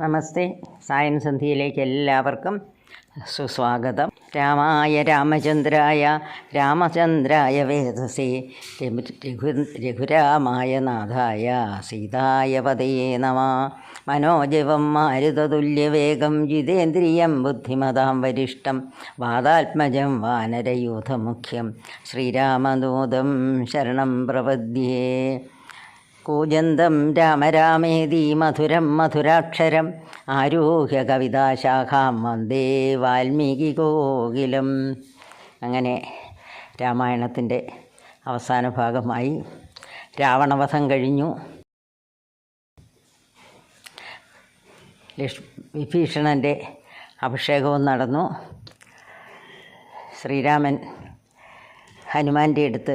നമസ്തേ. സായൻ സന്ധ്യയിലേക്ക് എല്ലാവർക്കും സുസ്വാഗതം. രാമായ രാമചന്ദ്രായ രാമചന്ദ്രായ വേദസേ രഘു രഘു- രഘുരാമായ നാഥായ സീതായ പതയേ നമ. മനോജവം മാരുതതുല്യവേഗം ജിതേന്ദ്രിയം ബുദ്ധിമതാം വരിഷ്ടം വാദാത്മജം വാനരയൂഥമുഖ്യം ശ്രീരാമദൂതം ശരണം പ്രപദ്യേ. കൂജന്തം രാമരാമേതി മധുരം മധുരാക്ഷരം ആരോഹ്യ കവിതാശാഖാം വന്ദേ വാൽമീകി കോകിലം അങ്ങനെ രാമായണത്തിന്റെ അവസാന ഭാഗമായി രാവണവധം കഴിഞ്ഞു. ലക്ഷ് വിഭീഷണന്റെ അഭിഷേകവും നടന്നു. ശ്രീരാമൻ ഹനുമാന്റെ അടുത്ത്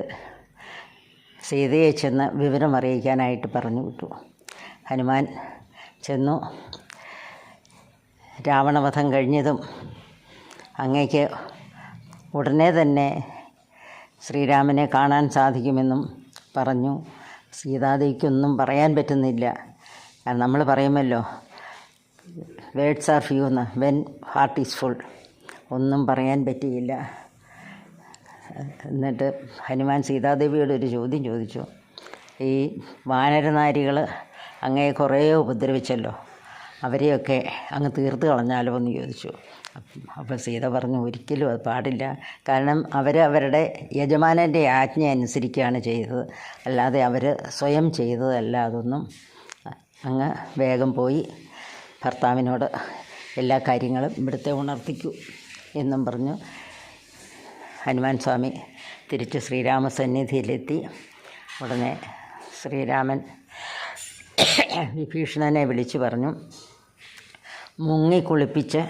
സീതയെ ചെന്ന് വിവരം അറിയിക്കാനായിട്ട് പറഞ്ഞു വിട്ടു. ഹനുമാൻ ചെന്നു. രാവണവധം കഴിഞ്ഞതും അങ്ങേക്ക് ഉടനെ തന്നെ ശ്രീരാമനെ കാണാൻ സാധിക്കുമെന്നും പറഞ്ഞു. സീതാദേവിക്കൊന്നും പറയാൻ പറ്റുന്നില്ല. കാരണം നമ്മൾ പറയുമല്ലോ വേർഡ്സ് ആർ ഫ്യൂ എന്ന്. When heart is full. ഒന്നും പറയാൻ പറ്റിയില്ല. എന്നിട്ട് ഹനുമാൻ സീതാദേവിയോട് ഒരു ചോദ്യം ചോദിച്ചു. ഈ വാനരനാരികൾ അങ്ങയെ കുറേ ഉപദ്രവിച്ചല്ലോ അവരെയൊക്കെ അങ്ങ് തീർത്ത് കളഞ്ഞാലോ എന്ന് ചോദിച്ചു. അപ്പോൾ സീത പറഞ്ഞു ഒരിക്കലും അത് പാടില്ല. കാരണം അവർ അവരുടെ യജമാനന്റെ ആജ്ഞ അനുസരിക്കുകയാണ് ചെയ്തത്. അല്ലാതെ അവർ സ്വയം ചെയ്തതല്ല അതൊന്നും അങ്ങ് വേഗം പോയി ഭർത്താവിനോട് എല്ലാ കാര്യങ്ങളും ഇവിടുത്തെ ഉണർത്തിക്കൂ എന്നും പറഞ്ഞു. ഹനുമാൻ സ്വാമി തിരിച്ച് ശ്രീരാമസന്നിധിയിലെത്തി. ഉടനെ ശ്രീരാമൻ വിഭീഷണനെ വിളിച്ചു പറഞ്ഞു മുങ്ങിക്കുളിപ്പിച്ച്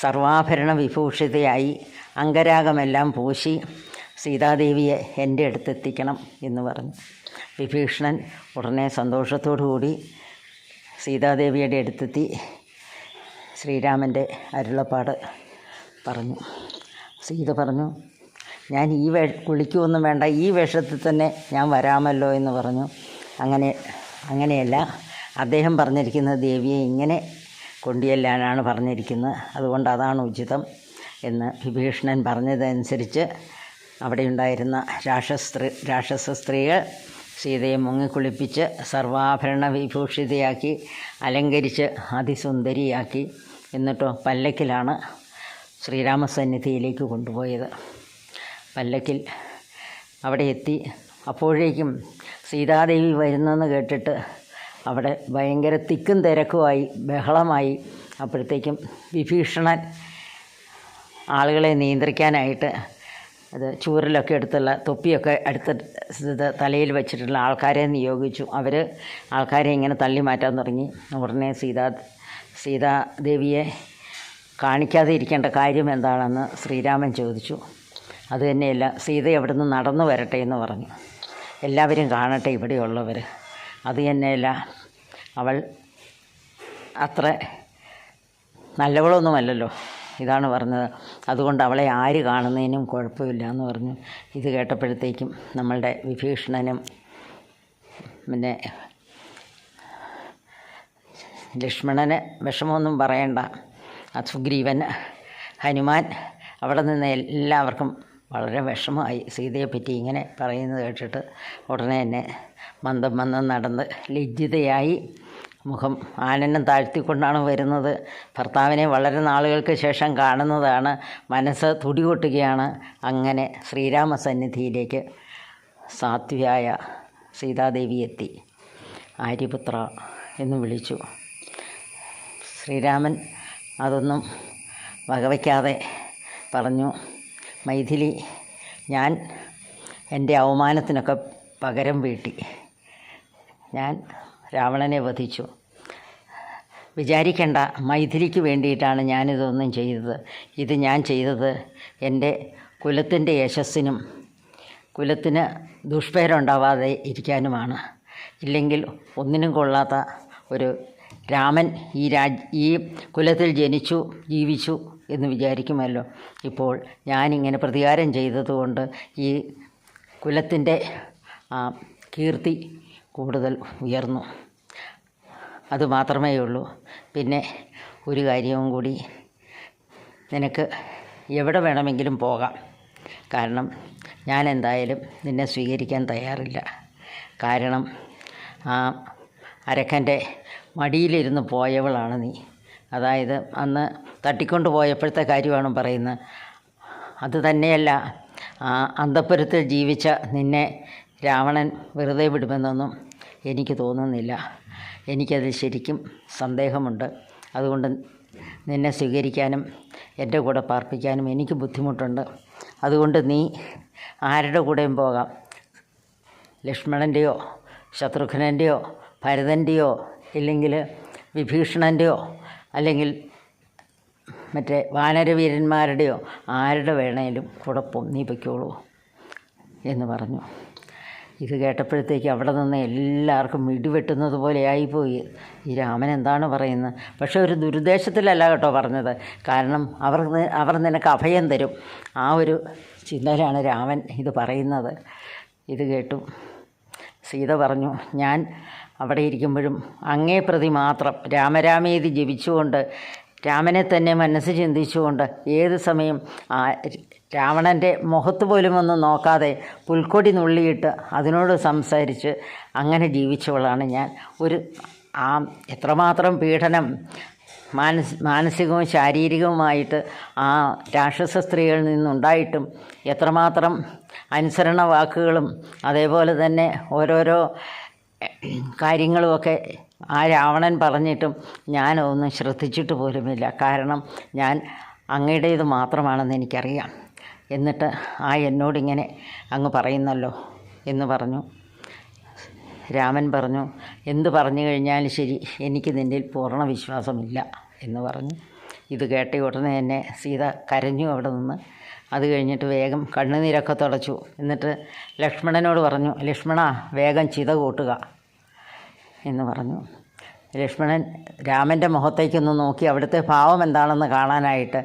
സർവാഭരണ വിഭൂഷിതയായി അംഗരാഗമെല്ലാം പൂശി സീതാദേവിയെ എന്റെ അടുത്തെത്തിക്കണം എന്ന് പറഞ്ഞു. വിഭീഷണൻ ഉടനെ കൂടി സീതാദേവിയുടെ അടുത്തെത്തി ശ്രീരാമന്റെ അരുളപ്പാട് പറഞ്ഞു. സീത പറഞ്ഞു ഞാൻ ഈ വേ കുളിക്കുമൊന്നും വേണ്ട ഈ വേഷത്തിൽ തന്നെ ഞാൻ വരാമല്ലോ എന്ന് പറഞ്ഞു. അങ്ങനെ അങ്ങനെയല്ല അദ്ദേഹം പറഞ്ഞിരിക്കുന്നത് ദേവിയെ ഇങ്ങനെ കൊണ്ടുചെല്ലാനാണ് പറഞ്ഞിരിക്കുന്നത്. അതുകൊണ്ട് അതാണ് ഉചിതം എന്ന് വിഭീഷണൻ പറഞ്ഞതനുസരിച്ച് അവിടെയുണ്ടായിരുന്ന രാക്ഷസ്ത്രീ രാക്ഷസ സ്ത്രീകൾ സീതയെ മുങ്ങിക്കുളിപ്പിച്ച് സർവാഭരണ വിഭൂഷിതയാക്കി അലങ്കരിച്ച് അതിസുന്ദരിയാക്കി. എന്നിട്ടോ പല്ലക്കിലാണ് ശ്രീരാമസന്നിധിയിലേക്ക് കൊണ്ടുപോയത്. പല്ലക്കിൽ അവിടെ എത്തി. അപ്പോഴേക്കും സീതാദേവി വരുന്നെന്ന് കേട്ടിട്ട് അവിടെ ഭയങ്കര തിക്കും തിരക്കുമായി ബഹളമായി. അപ്പോഴത്തേക്കും വിഭീഷണൻ ആളുകളെ നിയന്ത്രിക്കാനായിട്ട് അത് ചൂരലൊക്കെ എടുത്തുള്ള തൊപ്പിയൊക്കെ അടുത്ത തലയിൽ വെച്ചിട്ടുള്ള ആൾക്കാരെ നിയോഗിച്ചു. അവർ ആൾക്കാരെ ഇങ്ങനെ തള്ളി മാറ്റാൻ തുടങ്ങി. ഉടനെ സീതാ സീതാദേവിയെ കാണിക്കാതെ ഇരിക്കേണ്ട കാര്യം എന്താണെന്ന് ശ്രീരാമൻ ചോദിച്ചു. അത് തന്നെയല്ല സീത അവിടുന്ന് നടന്നു വരട്ടെ എന്ന് പറഞ്ഞു. എല്ലാവരും കാണട്ടെ ഇവിടെയുള്ളവർ. അത് തന്നെയല്ല അവൾ അത്ര നല്ലവളൊന്നുമല്ലല്ലോ ഇതാണ് പറഞ്ഞത്. അതുകൊണ്ട് അവളെ ആര് കാണുന്നതിനും കുഴപ്പമില്ല എന്ന് പറഞ്ഞു. ഇത് കേട്ടപ്പോഴത്തേക്കും നമ്മളുടെ വിഭീഷണനും പിന്നെ ലക്ഷ്മണന് വിഷമമൊന്നും പറയണ്ട. സുഗ്രീവൻ ഹനുമാൻ അവിടെ നിന്ന് എല്ലാവർക്കും വളരെ വിഷമമായി സീതയെപ്പറ്റി ഇങ്ങനെ പറയുന്നത് കേട്ടിട്ട് ഉടനെ തന്നെ മന്ദം മന്ദം നടന്ന് ലജ്ജിതയായി മുഖം ആനനം താഴ്ത്തിക്കൊണ്ടാണ് വരുന്നത്. ഭർത്താവിനെ വളരെ നാളുകൾക്ക് ശേഷം കാണുന്നതാണ്. മനസ്സ് തുടികൊട്ടുകയാണ്. അങ്ങനെ ശ്രീരാമ സന്നിധിയിലേക്ക് സാത്വിയായ സീതാദേവി എത്തി. ആര്യപുത്ര എന്ന് വിളിച്ചു. ശ്രീരാമൻ അതൊന്നും വകവയ്ക്കാതെ പറഞ്ഞു മൈഥിലി ഞാൻ എന്റെ അവമാനത്തിനൊക്കെ പകരം വീട്ടി. ഞാൻ രാവണനെ വധിച്ചു. വിചാരിക്കേണ്ട മൈഥിലിക്ക് വേണ്ടിയിട്ടാണ് ഞാനിതൊന്നും ചെയ്തത്. ഇത് ഞാൻ ചെയ്തത് എന്റെ കുലത്തിന്റെ യശസ്സിനും കുലത്തിന് ദുഷ്പേരുണ്ടാവാതെ ഇരിക്കാനുമാണ്. ഇല്ലെങ്കിൽ ഒന്നിനും കൊള്ളാത്ത ഒരു രാമൻ ഈ രാജ് ഈ കുലത്തിൽ ജനിച്ചു ജീവിച്ചു എന്ന് വിചാരിക്കുമല്ലോ. ഇപ്പോൾ ഞാനിങ്ങനെ പ്രതികാരം ചെയ്തതുകൊണ്ട് ഈ കുലത്തിന്റെ കീർത്തി കൂടുതൽ ഉയർന്നു. അത് മാത്രമേ ഉള്ളൂ. പിന്നെ ഒരു കാര്യവും കൂടി. നിനക്ക് എവിടെ വേണമെങ്കിലും പോകാം. കാരണം ഞാൻ എന്തായാലും നിന്നെ സ്വീകരിക്കാൻ തയ്യാറില്ല. കാരണം അരക്കന്റെ മടിയിലിരുന്ന് പോയവളാണ് നീ. അതായത് അന്ന് തട്ടിക്കൊണ്ട് പോയപ്പോഴത്തെ കാര്യമാണ് പറയുന്നത്. അത് തന്നെയല്ല അന്തപ്പുരത്തിൽ ജീവിച്ച നിന്നെ രാവണൻ വെറുതെ വിടുമെന്നൊന്നും എനിക്ക് തോന്നുന്നില്ല. എനിക്കത് ശരിക്കും സന്ദേഹമുണ്ട്. അതുകൊണ്ട് നിന്നെ സ്വീകരിക്കാനും എന്റെ കൂടെ പാർപ്പിക്കാനും എനിക്ക് ബുദ്ധിമുട്ടുണ്ട്. അതുകൊണ്ട് നീ ആരുടെ കൂടെയും പോകാം. ലക്ഷ്മണന്റെയോ ശത്രുഘ്നന്റെയോ ഭരതന്റെയോ ഇല്ലെങ്കിൽ വിഭീഷണന്റെയോ അല്ലെങ്കിൽ മറ്റേ വാനരവീരന്മാരുടെയോ ആരുടെ വേണേലും കുഴപ്പം നീ പൊയ്ക്കോളൂ എന്ന് പറഞ്ഞു. ഇത് കേട്ടപ്പോഴത്തേക്ക് അവിടെ നിന്ന് എല്ലാവർക്കും ഇടിവെട്ടുന്നത് പോലെ ആയിപ്പോയി. ഈ രാമൻ എന്താണ് പറയുന്നത്? പക്ഷേ ഒരു ദുരുദ്ദേശത്തിലല്ല കേട്ടോ പറഞ്ഞത്. കാരണം അവർ അവർ നിനക്ക് അഭയം തരും. ആ ഒരു ചിന്തയിലാണ് രാമൻ ഇത് പറയുന്നത്. ഇത് കേട്ടു. സീത പറഞ്ഞു ഞാൻ അവിടെ ഇരിക്കുമ്പോഴും അങ്ങേ പ്രതി മാത്രം രാമരാമേതി ജപിച്ചുകൊണ്ട് രാമനെ തന്നെ മനസ്സ് ചിന്തിച്ചുകൊണ്ട് ഏത് സമയം രാവണന്റെ മുഖത്ത് പോലും ഒന്നും നോക്കാതെ പുൽക്കൊടി നുള്ളിയിട്ട് അതിനോട് സംസാരിച്ച് അങ്ങനെ ജീവിച്ചവളാണ് ഞാൻ. ഒരു ആ എത്രമാത്രം പീഡനം മാനസ് മാനസികവും ശാരീരികവുമായിട്ട് ആ രാക്ഷസ സ്ത്രീകളിൽ നിന്നുണ്ടായിട്ടും എത്രമാത്രം അനുസരണ വാക്കുകളും അതേപോലെ തന്നെ ഓരോരോ കാര്യങ്ങളുമൊക്കെ ആ രാവണൻ പറഞ്ഞിട്ടും ഞാനൊന്നും ശ്രദ്ധിച്ചിട്ട് പോലുമില്ല. കാരണം ഞാൻ അങ്ങയുടേത് മാത്രമാണെന്ന് എനിക്കറിയാം. എന്നിട്ട് ആ എന്നോടിങ്ങനെ അങ്ങ് പറയുന്നല്ലോ എന്ന് പറഞ്ഞു. രാമൻ പറഞ്ഞു എന്ത് പറഞ്ഞു കഴിഞ്ഞാലും ശരി എനിക്ക് നിന്നിൽ പൂർണ വിശ്വാസമില്ല എന്ന് പറഞ്ഞു. ഇത് കേട്ട ഉടനെ തന്നെ സീത കരഞ്ഞു അവിടെ നിന്ന് അത് കഴിഞ്ഞിട്ട് വേഗം കണ്ണുനീരൊക്കെ തുടച്ചു. എന്നിട്ട് ലക്ഷ്മണനോട് പറഞ്ഞു ലക്ഷ്മണ വേഗം ചിത കൂട്ടുക. എന്ന് പറഞ്ഞു. ലക്ഷ്മണൻ രാമന്റെ മുഖത്തേക്കൊന്ന് നോക്കി അവിടുത്തെ ഭാവം എന്താണെന്ന് കാണാനായിട്ട്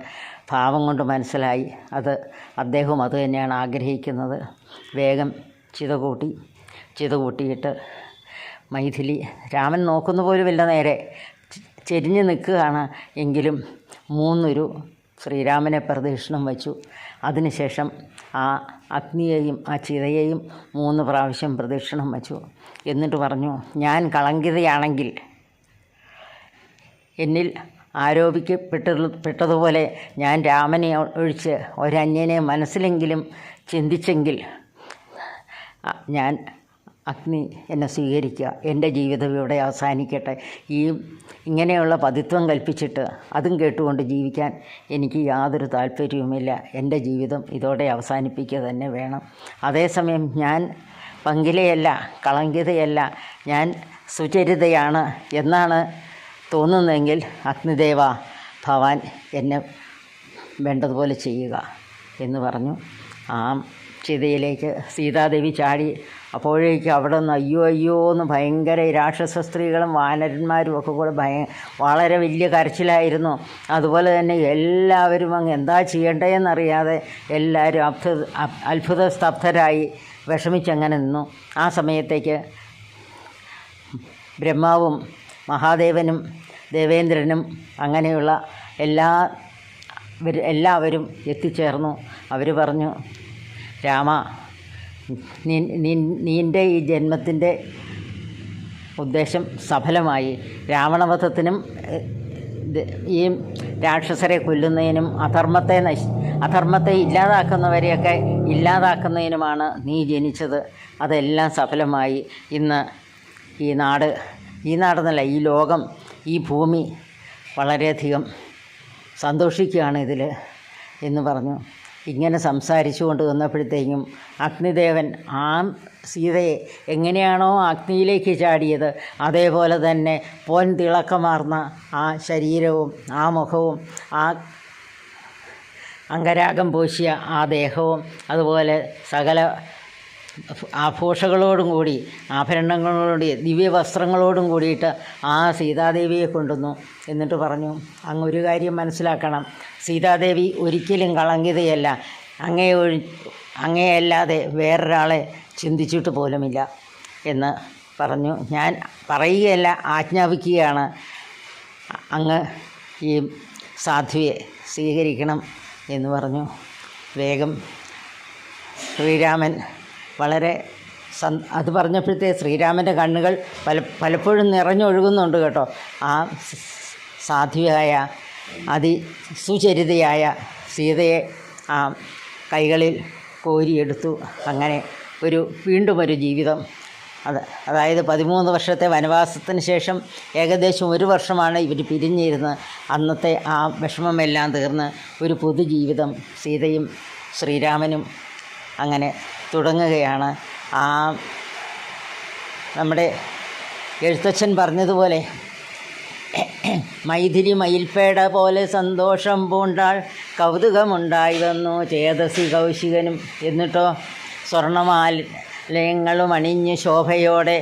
ഭാവം കൊണ്ട് മനസ്സിലായി. അത് അദ്ദേഹവും അത് തന്നെയാണ് ആഗ്രഹിക്കുന്നത്. വേഗം ചിത കൂട്ടി ചിത കൂട്ടിയിട്ട് മൈഥിലി രാമൻ നോക്കുന്ന പോലുമില്ല നേരെ. ചെരിഞ്ഞ് നിൽക്കുകയാണ്. എങ്കിലും മൂന്നൊരു ശ്രീരാമനെ പ്രദക്ഷിണം വച്ചു. അതിനുശേഷം ആ അഗ്നിയെയും ആ ചിതയെയും മൂന്ന് പ്രാവശ്യം പ്രദക്ഷിണം വച്ചു. എന്നിട്ട് പറഞ്ഞു ഞാൻ കളങ്കിതയാണെങ്കിൽ എന്നിൽ ആരോപിക്കപ്പെട്ടത് പെട്ടതുപോലെ ഞാൻ രാമനെ ഒഴിച്ച് ഒരന്യനെ മനസ്സിലെങ്കിലും ചിന്തിച്ചെങ്കിൽ ഞാൻ അഗ്നി എന്നെ സ്വീകരിക്കുക എന്റെ ജീവിതം ഇവിടെ അവസാനിക്കട്ടെ. ഈ ഇങ്ങനെയുള്ള പതിത്വം കൽപ്പിച്ചിട്ട് അതും കേട്ടുകൊണ്ട് ജീവിക്കാൻ എനിക്ക് യാതൊരു താല്പര്യവുമില്ല. എന്റെ ജീവിതം ഇതോടെ അവസാനിപ്പിക്കുക തന്നെ വേണം. അതേസമയം ഞാൻ പങ്കിലയല്ല കളങ്കിതയല്ല ഞാൻ സുചരിതയാണ് എന്നാണ് തോന്നുന്നതെങ്കിൽ അഗ്നിദേവ ഭവാൻ എന്നെ വേണ്ടതുപോലെ ചെയ്യുക എന്ന് പറഞ്ഞു. ആ ചിതയിലേക്ക് സീതാദേവി ചാടി അപ്പോഴേക്കും അവിടെ നിന്ന് അയ്യോ അയ്യോ എന്ന് ഭയങ്കര രാക്ഷസ സ്ത്രീകളും വാനരന്മാരും ഒക്കെ കൂടെ ഭയ വളരെ വലിയ കരച്ചിലായിരുന്നു. അതുപോലെ തന്നെ എല്ലാവരും അങ്ങ് എന്താ ചെയ്യേണ്ടതെന്നറിയാതെ എല്ലാവരും അത്ഭുത അത്ഭുത സ്തബ്ധരായി വിഷമിച്ചങ്ങനെ നിന്നു. ആ സമയത്തേക്ക് ബ്രഹ്മാവും മഹാദേവനും ദേവേന്ദ്രനും അങ്ങനെയുള്ള എല്ലാ എല്ലാവരും എത്തിച്ചേർന്നു. അവർ പറഞ്ഞു രാമ നീന്റെ ഈ ജന്മത്തിന്റെ ഉദ്ദേശം സഫലമായി. രാവണവധത്തിനും ഈ രാക്ഷസരെ കൊല്ലുന്നതിനും അധർമ്മത്തെ നശി അധർമ്മത്തെ ഇല്ലാതാക്കുന്നവരെയൊക്കെ ഇല്ലാതാക്കുന്നതിനുമാണ് നീ ജനിച്ചത്. അതെല്ലാം സഫലമായി. ഇന്ന് ഈ നാട് ഈ നാടെന്നല്ല ഈ ലോകം ഈ ഭൂമി വളരെയധികം സന്തോഷിക്കുകയാണ് ഇതിൽ എന്ന് പറഞ്ഞു. ഇങ്ങനെ സംസാരിച്ചു കൊണ്ട് വന്നപ്പോഴത്തേക്കും അഗ്നിദേവൻ ആ സീതയെ എങ്ങനെയാണോ അഗ്നിയിലേക്ക് ചാടിയത് അതേപോലെ തന്നെ പൊൻ തിളക്കമാർന്ന ആ ശരീരവും ആ മുഖവും ആ അംഗരാഗം പൂശിയ ആ ദേഹവും അതുപോലെ സകല ആഭൂഷകളോടും കൂടി ആഭരണങ്ങളോടും ദിവ്യ ദിവ്യവസ്ത്രങ്ങളോടും കൂടിയിട്ട് ആ സീതാദേവിയെ കൊണ്ടുവന്നു എന്നിട്ട് പറഞ്ഞു അങ്ങ് ഒരു കാര്യം മനസ്സിലാക്കണം. സീതാദേവി ഒരിക്കലും കളങ്കിതയല്ല. അങ്ങേ ഒഴി അങ്ങേയല്ലാതെ വേറൊരാളെ ചിന്തിച്ചിട്ട് പോലുമില്ല. എന്ന് പറഞ്ഞു. ഞാൻ പറയുകയല്ല ആജ്ഞാപിക്കുകയാണ്. അങ്ങ് ഈ സാധുവെ സ്വീകരിക്കണം എന്ന് പറഞ്ഞു. വേഗം ശ്രീരാമൻ വളരെ അത് പറഞ്ഞപ്പോഴത്തെ ശ്രീരാമന്റെ കണ്ണുകൾ പല പലപ്പോഴും നിറഞ്ഞൊഴുകുന്നുണ്ട് കേട്ടോ. ആ സാധുവായ അതി സുചരിതയായ സീതയെ ആ കൈകളിൽ കോരിയെടുത്തു. അങ്ങനെ ഒരു വീണ്ടും ഒരു ജീവിതം. അത് അതായത് പതിമൂന്ന് വർഷത്തെ വനവാസത്തിന് ശേഷം ഏകദേശം ഒരു വർഷമാണ് ഇവർ പിരിഞ്ഞിരുന്ന് അന്നത്തെ ആ വിഷമമെല്ലാം തീർന്ന് ഒരു പുതുജീവിതം സീതയും ശ്രീരാമനും അങ്ങനെ തുടങ്ങുകയാണ്. ആ നമ്മുടെ എഴുത്തച്ഛൻ പറഞ്ഞതുപോലെ മൈഥിലി മയിൽപ്പേട പോലെ സന്തോഷം പൂണ്ടാൾ കൗതുകമുണ്ടായി വന്നു. ചേതസി കൗശികനും എന്നിട്ടോ സ്വർണമാലയങ്ങളും അണിഞ്ഞ് ശോഭയോടെ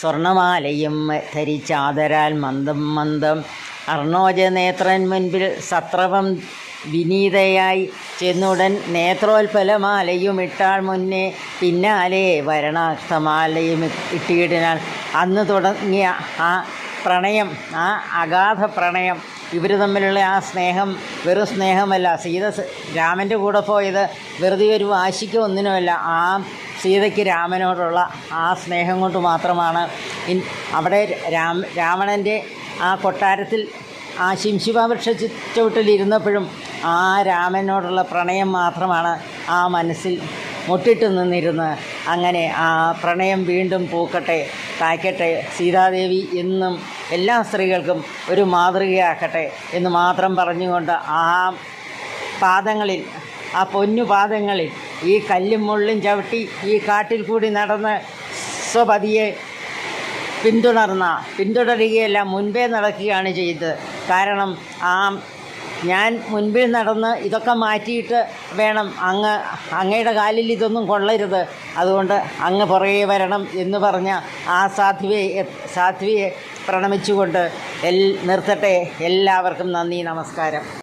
സ്വർണമാലയും ധരിച്ചാദരാൽ മന്ദം മന്ദം. അർണോജ നേത്രൻ മുൻപിൽ സത്രവം വിനീതയായി ചെന്നുടൻ നേത്രോൽപലമാലയും ഇട്ടാൾ മുന്നേ പിന്നാലെ വരണാഷ്ടമാലയും ഇട്ടിയിടിനാൽ അന്ന് തുടങ്ങിയ ആ പ്രണയം ആ അഗാധ പ്രണയം ഇവർ തമ്മിലുള്ള ആ സ്നേഹം വെറും സ്നേഹമല്ല. സീത രാമന്റെ കൂടെ പോയത് വെറുതെ ഒരു വാശിക്ക് ഒന്നിനുമല്ല. ആ സീതയ്ക്ക് രാമനോടുള്ള ആ സ്നേഹം കൊണ്ട് മാത്രമാണ്. അവിടെ രാം രാവണന്റെ ആ കൊട്ടാരത്തിൽ ആ ശിംശിപാവൃക്ഷ ചുവട്ടിലിരുന്നപ്പോഴും ആ രാമനോടുള്ള പ്രണയം മാത്രമാണ് ആ മനസ്സിൽ മുട്ടിട്ട് നിന്നിരുന്ന് അങ്ങനെ ആ പ്രണയം വീണ്ടും പൂക്കട്ടെ തായ്ക്കട്ടെ സീതാദേവി എന്നും എല്ലാ സ്ത്രീകൾക്കും ഒരു മാതൃകയാക്കട്ടെ എന്ന് മാത്രം പറഞ്ഞുകൊണ്ട് ആ പാദങ്ങളിൽ ആ പൊന്നു പാദങ്ങളിൽ ഈ കല്ലും മുള്ളും ചവിട്ടി ഈ കാട്ടിൽ കൂടി നടന്ന് സ്വപതിയെ പിന്തുടർന്ന പിന്തുടരുകയല്ല മുൻപേ നടക്കുകയാണ് ചെയ്തത്. കാരണം ആ ഞാൻ മുൻപിൽ നടന്ന് ഇതൊക്കെ മാറ്റിയിട്ട് വേണം അങ്ങ് അങ്ങയുടെ കാലിൽ ഇതൊന്നും കൊള്ളരുത്. അതുകൊണ്ട് അങ്ങ് പുറകെ വരണം എന്ന് പറഞ്ഞ ആ സാധ്വിയെ സാധ്വിയെ പ്രണമിച്ചുകൊണ്ട് എൽ നിർത്തട്ടെ. എല്ലാവർക്കും നന്ദി നമസ്കാരം.